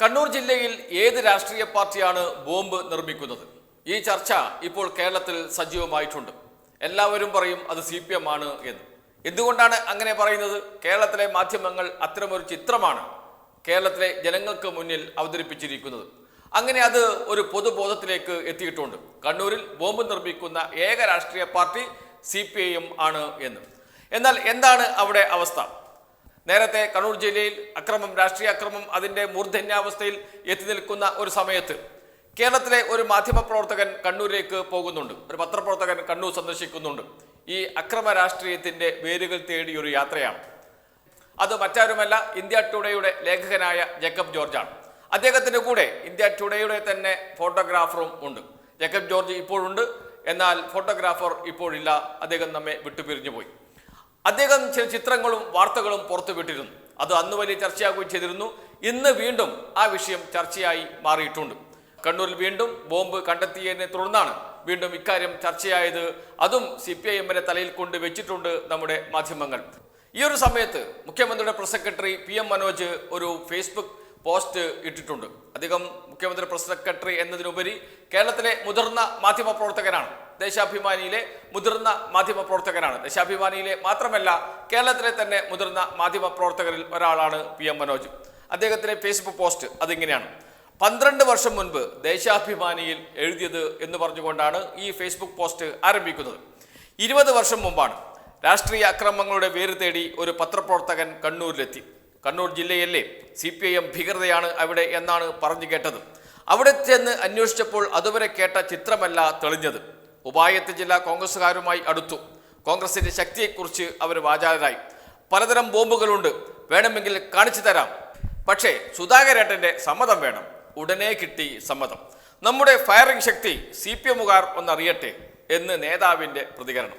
കണ്ണൂർ ജില്ലയിൽ ഏത് രാഷ്ട്രീയ പാർട്ടിയാണ് ബോംബ് നിർമ്മിക്കുന്നത്? ഈ ചർച്ച ഇപ്പോൾ കേരളത്തിൽ സജീവമായിട്ടുണ്ട്. എല്ലാവരും പറയും അത് സി പി എം ആണ് എന്ന്. എന്തുകൊണ്ടാണ് അങ്ങനെ പറയുന്നത്? കേരളത്തിലെ മാധ്യമങ്ങൾ അത്തരമൊരു ചിത്രമാണ് കേരളത്തിലെ ജനങ്ങൾക്ക് മുന്നിൽ അവതരിപ്പിച്ചിരിക്കുന്നത്. അങ്ങനെ അത് ഒരു പൊതുബോധത്തിലേക്ക് എത്തിയിട്ടുണ്ട്. കണ്ണൂരിൽ ബോംബ് നിർമ്മിക്കുന്ന ഏക രാഷ്ട്രീയ party C P I M ആണ് എന്ന്. എന്നാൽ എന്താണ് അവിടെ അവസ്ഥ? നേരത്തെ കണ്ണൂർ ജില്ലയിൽ അക്രമം രാഷ്ട്രീയ അക്രമം അതിന്റെ മൂർധന്യാവസ്ഥയിൽ എത്തി നിൽക്കുന്ന ഒരു സമയത്ത് കേരളത്തിലെ ഒരു മാധ്യമപ്രവർത്തകൻ കണ്ണൂരിലേക്ക് പോകുന്നുണ്ട്. ഒരു പത്രപ്രവർത്തകൻ കണ്ണൂർ സന്ദർശിക്കുന്നുണ്ട്. ഈ അക്രമ രാഷ്ട്രീയത്തിന്റെ വേരുകൾ തേടിയൊരു യാത്രയാണ്. അത് മറ്റാരുമല്ല ഇന്ത്യ ടുഡേയുടെ ലേഖകനായ ജേക്കബ് ജോർജാണ്. അദ്ദേഹത്തിന്റെ കൂടെ ഇന്ത്യ ടുഡേയുടെ തന്നെ ഫോട്ടോഗ്രാഫറും ഉണ്ട്. ജേക്കബ് ജോർജ് ഇപ്പോഴുണ്ട്. എന്നാൽ ഫോട്ടോഗ്രാഫർ ഇപ്പോഴില്ല. അദ്ദേഹം നമ്മെ വിട്ടുപിരിഞ്ഞു പോയി അദ്ദേഹം ചില ചിത്രങ്ങളും വാർത്തകളും പുറത്തുവിട്ടിരുന്നു. അത് അന്ന് വലിയ ചർച്ചയാകുകയും ചെയ്തിരുന്നു. ഇന്ന് വീണ്ടും ആ വിഷയം ചർച്ചയായി മാറിയിട്ടുണ്ട്. കണ്ണൂരിൽ വീണ്ടും ബോംബ് കണ്ടെത്തിയതിനെ തുടർന്നാണ് വീണ്ടും ഇക്കാര്യം ചർച്ചയായത്. അതും സി പി ഐ എമ്മിനെ തലയിൽ കൊണ്ട് വെച്ചിട്ടുണ്ട് നമ്മുടെ മാധ്യമങ്ങൾ. ഈ ഒരു സമയത്ത് മുഖ്യമന്ത്രിയുടെ press secretary P M Manoj ഒരു ഫേസ്ബുക്ക് പോസ്റ്റ് ഇട്ടിട്ടുണ്ട്. അദ്ദേഹം മുഖ്യമന്ത്രി പ്രസ് സെക്രട്ടറി എന്നതിനുപരി കേരളത്തിലെ മുതിർന്ന മാധ്യമ പ്രവർത്തകനാണ്. ദേശാഭിമാനിയിലെ മുതിർന്ന മാധ്യമ പ്രവർത്തകനാണ്. ദേശാഭിമാനിയിലെ മാത്രമല്ല കേരളത്തിലെ തന്നെ മുതിർന്ന മാധ്യമ പ്രവർത്തകരിൽ ഒരാളാണ് പി എം മനോജ്. അദ്ദേഹത്തിന്റെ ഫേസ്ബുക്ക് പോസ്റ്റ് അതിങ്ങനെയാണ്. പന്ത്രണ്ട് വർഷം മുൻപ് ദേശാഭിമാനിയിൽ എഴുതിയത് എന്ന് പറഞ്ഞുകൊണ്ടാണ് ഈ ഫേസ്ബുക്ക് പോസ്റ്റ് ആരംഭിക്കുന്നത്. ഇരുപത് വർഷം മുമ്പാണ് രാഷ്ട്രീയ അക്രമങ്ങളുടെ വേര് തേടി ഒരു പത്രപ്രവർത്തകൻ കണ്ണൂരിലെത്തി. കണ്ണൂർ ജില്ലയല്ലേ സി പി ഐ എം ഭീകരതയാണ് അവിടെ എന്നാണ് പറഞ്ഞു കേട്ടത്. അവിടെ ചെന്ന് അന്വേഷിച്ചപ്പോൾ അതുവരെ കേട്ട ചിത്രമല്ല തെളിഞ്ഞത്. ഉപായത്ത് ജില്ലാ കോൺഗ്രസ്സുകാരുമായി അടുത്തു. കോൺഗ്രസിന്റെ ശക്തിയെക്കുറിച്ച് അവർ വാചാലരായി. പലതരം ബോംബുകളുണ്ട്. വേണമെങ്കിൽ കാണിച്ചു തരാം. പക്ഷേ സുധാകരേട്ടന്റെ സമ്മതം വേണം. ഉടനെ കിട്ടി സമ്മതം. നമ്മുടെ ഫയറിംഗ് ശക്തി സി പി എമ്മുകാർ ഒന്നറിയട്ടെ എന്ന് നേതാവിന്റെ പ്രതികരണം.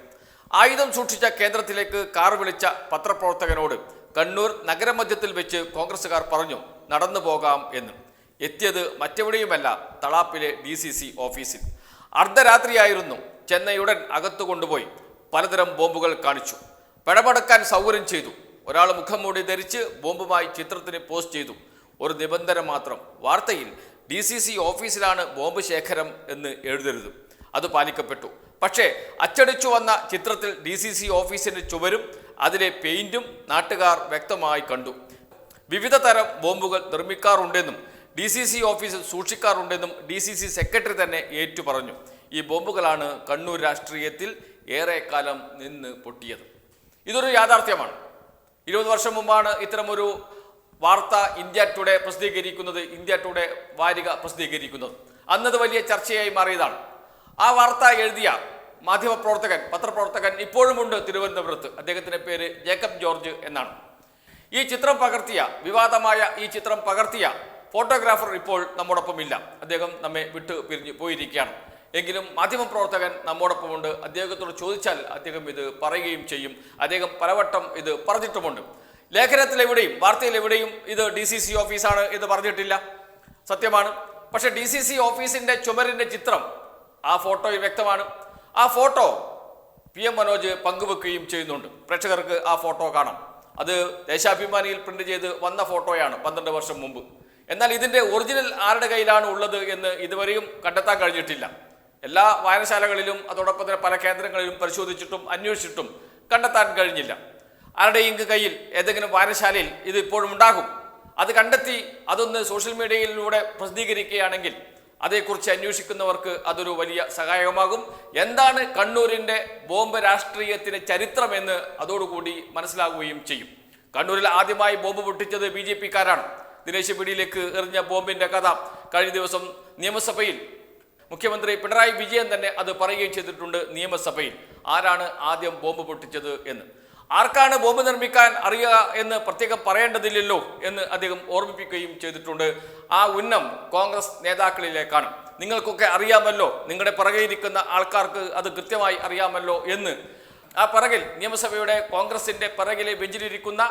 ആയുധം സൂക്ഷിച്ച കേന്ദ്രത്തിലേക്ക് കാർ വിളിച്ച പത്രപ്രവർത്തകനോട് കണ്ണൂർ നഗരമധ്യത്തിൽ വെച്ച് കോൺഗ്രസുകാർ പറഞ്ഞു നടന്നു പോകാം എന്ന്. എത്തിയത് മറ്റെവിടെയുമല്ല തളാപ്പിലെ ഡി ഓഫീസിൽ. അർദ്ധരാത്രിയായിരുന്നു. ചെന്നൈയുടൻ അകത്തു കൊണ്ടുപോയി. പലതരം ബോംബുകൾ കാണിച്ചു. പിടപെടുക്കാൻ സൗകര്യം ചെയ്തു. ഒരാൾ മുഖം മൂടി ധരിച്ച് ബോംബുമായി ചിത്രത്തിന് പോസ്റ്റ് ചെയ്തു. ഒരു നിബന്ധന മാത്രം. വാർത്തയിൽ ഡി സി സി ഓഫീസിലാണ് ബോംബ് ശേഖരം എന്ന് എഴുതരുത്. അത് പാലിക്കപ്പെട്ടു. പക്ഷേ അച്ചടിച്ചു വന്ന ചിത്രത്തിൽ ഡി സി സി ഓഫീസിന്റെ ചുവരും അതിലെ പെയിന്റും നാട്ടുകാർ വ്യക്തമായി കണ്ടു. വിവിധ തരം ബോംബുകൾ നിർമ്മിക്കാറുണ്ടെന്നും ഡി സി സി ഓഫീസിൽ സൂക്ഷിക്കാറുണ്ടെന്നും ഡി സി സി സെക്രട്ടറി തന്നെ ഏറ്റു പറഞ്ഞു ഈ ബോംബുകളാണ് കണ്ണൂർ രാഷ്ട്രീയത്തിൽ ഏറെക്കാലം നിന്ന് പൊട്ടിയത്. ഇതൊരു യാഥാർത്ഥ്യമാണ്. ഇരുപത് വർഷം മുമ്പാണ് ഇത്തരമൊരു വാർത്ത ഇന്ത്യ ടുഡേ പ്രസിദ്ധീകരിക്കുന്നത് ഇന്ത്യ ടുഡേ വാരിക പ്രസിദ്ധീകരിക്കുന്നത്. അന്നത് വലിയ ചർച്ചയായി മാറിയതാണ്. ആ വാർത്ത എഴുതിയ മാധ്യമപ്രവർത്തകൻ പത്രപ്രവർത്തകൻ ഇപ്പോഴുമുണ്ട് തിരുവനന്തപുരത്ത്. അദ്ദേഹത്തിന്റെ പേര് ജേക്കബ് ജോർജ് എന്നാണ്. ഈ ചിത്രം പകർത്തിയ വിവാദമായ ഈ ചിത്രം പകർത്തിയ ഫോട്ടോഗ്രാഫർ ഇപ്പോൾ നമ്മോടൊപ്പം ഇല്ല അദ്ദേഹം നമ്മെ വിട്ടു പിരിഞ്ഞു പോയിരിക്കുകയാണ്. എങ്കിലും മാധ്യമപ്രവർത്തകൻ നമ്മോടൊപ്പമുണ്ട്. അദ്ദേഹത്തോട് ചോദിച്ചാൽ അദ്ദേഹം ഇത് പറയുകയും ചെയ്യും. അദ്ദേഹം പലവട്ടം ഇത് പറഞ്ഞിട്ടുമുണ്ട്. ലേഖനത്തിലെവിടെയും വാർത്തയിലെവിടെയും ഇത് ഡി സി സി ഓഫീസാണ് എന്ന് പറഞ്ഞിട്ടില്ല. സത്യമാണ്. പക്ഷെ ഡി സി സി ഓഫീസിന്റെ ചുമരിന്റെ ചിത്രം ആ ഫോട്ടോയിൽ വ്യക്തമാണ്. ആ ഫോട്ടോ പി എം മനോജ് പങ്കുവെക്കുകയും ചെയ്യുന്നുണ്ട്. പ്രേക്ഷകർക്ക് ആ ഫോട്ടോ കാണാം. അത് ദേശാഭിമാനിയിൽ പ്രിന്റ് ചെയ്ത് വന്ന ഫോട്ടോയാണ് പന്ത്രണ്ട് വർഷം മുമ്പ്. എന്നാൽ ഇതിന്റെ ഒറിജിനൽ ആരുടെ കയ്യിലാണ് ഉള്ളത് എന്ന് ഇതുവരെയും കണ്ടെത്താൻ കഴിഞ്ഞിട്ടില്ല. എല്ലാ വായനശാലകളിലും അതോടൊപ്പം തന്നെ പല കേന്ദ്രങ്ങളിലും പരിശോധിച്ചിട്ടും അന്വേഷിച്ചിട്ടും കണ്ടെത്താൻ കഴിഞ്ഞില്ല. ആരുടെയും കയ്യിൽ ഏതെങ്കിലും വായനശാലയിൽ ഇത് ഇപ്പോഴും ഉണ്ടാകും. അത് കണ്ടെത്തി അതൊന്ന് സോഷ്യൽ മീഡിയയിലൂടെ പ്രസിദ്ധീകരിക്കുകയാണെങ്കിൽ അതേക്കുറിച്ച് അന്വേഷിക്കുന്നവർക്ക് അതൊരു വലിയ സഹായകമാകും. എന്താണ് കണ്ണൂരിന്റെ ബോംബ് രാഷ്ട്രീയത്തിന്റെ ചരിത്രമെന്ന് അതോടുകൂടി മനസ്സിലാകുകയും ചെയ്യും. കണ്ണൂരിൽ ആദ്യമായി ബോംബ് പൊട്ടിച്ചത് ബി ജെ പിക്കാരാണ്. ദിനേശ് പിടിയിലേക്ക് എറിഞ്ഞ ബോംബിന്റെ കഥ കഴിഞ്ഞ ദിവസം നിയമസഭയിൽ മുഖ്യമന്ത്രി പിണറായി വിജയൻ തന്നെ അത് പറയുകയും ചെയ്തിട്ടുണ്ട് നിയമസഭയിൽ. ആരാണ് ആദ്യം ബോംബ് പൊട്ടിച്ചത് എന്ന്. ആർക്കാണ് ബോംബ് നിർമ്മിക്കാൻ അറിയുക എന്ന് പ്രത്യേകം പറയേണ്ടതില്ലല്ലോ എന്ന് അദ്ദേഹം ഓർമ്മിപ്പിക്കുകയും ചെയ്തിട്ടുണ്ട്. ആ ഉന്നം കോൺഗ്രസ് നേതാക്കളിലേക്കാണ്. നിങ്ങൾക്കൊക്കെ അറിയാമല്ലോ നിങ്ങളുടെ പിറകെ ഇരിക്കുന്ന ആൾക്കാർക്ക് അത് കൃത്യമായി അറിയാമല്ലോ എന്ന്. ആ പിറകിൽ നിയമസഭയുടെ കോൺഗ്രസിന്റെ പിറകിലെ ബെഞ്ചിലിരിക്കുന്ന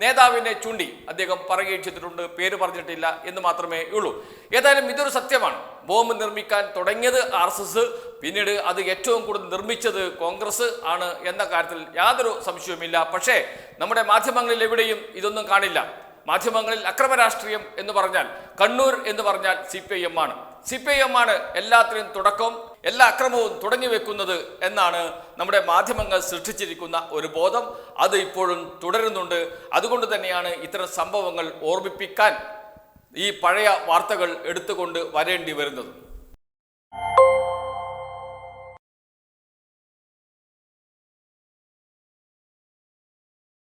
നേതാവിനെ ചൂണ്ടി അദ്ദേഹം പറയുകയും ചെയ്തിട്ടുണ്ട് പേര് പറഞ്ഞിട്ടില്ല എന്ന് മാത്രമേ ഉള്ളൂ. ഏതായാലും ഇതൊരു സത്യമാണ്. ബോംബ് നിർമ്മിക്കാൻ തുടങ്ങിയത് ആർ എസ് എസ് പിന്നീട് അത് ഏറ്റവും കൂടുതൽ നിർമ്മിച്ചത് കോൺഗ്രസ് ആണ് എന്ന കാര്യത്തിൽ യാതൊരു സംശയവുമില്ല. പക്ഷേ നമ്മുടെ മാധ്യമങ്ങളിൽ എവിടെയും ഇതൊന്നും കാണില്ല. മാധ്യമങ്ങളിൽ അക്രമ രാഷ്ട്രീയം എന്ന് പറഞ്ഞാൽ കണ്ണൂർ എന്ന് പറഞ്ഞാൽ സി പി ഐ എം ആണ്. സി പി ഐ എം ആണ് എല്ലാത്തിനും തുടക്കം എല്ലാ അക്രമവും തുടങ്ങി വെക്കുന്നത് എന്നാണ് നമ്മുടെ മാധ്യമങ്ങൾ സൃഷ്ടിച്ചിരിക്കുന്ന ഒരു ബോധം. അത് ഇപ്പോഴും തുടരുന്നുണ്ട്. അതുകൊണ്ട് തന്നെയാണ് ഇത്തരം സംഭവങ്ങൾ ഓർമ്മിപ്പിക്കാൻ ഈ പഴയ വാർത്തകൾ എടുത്തുകൊണ്ട് വരേണ്ടി വരുന്നത്.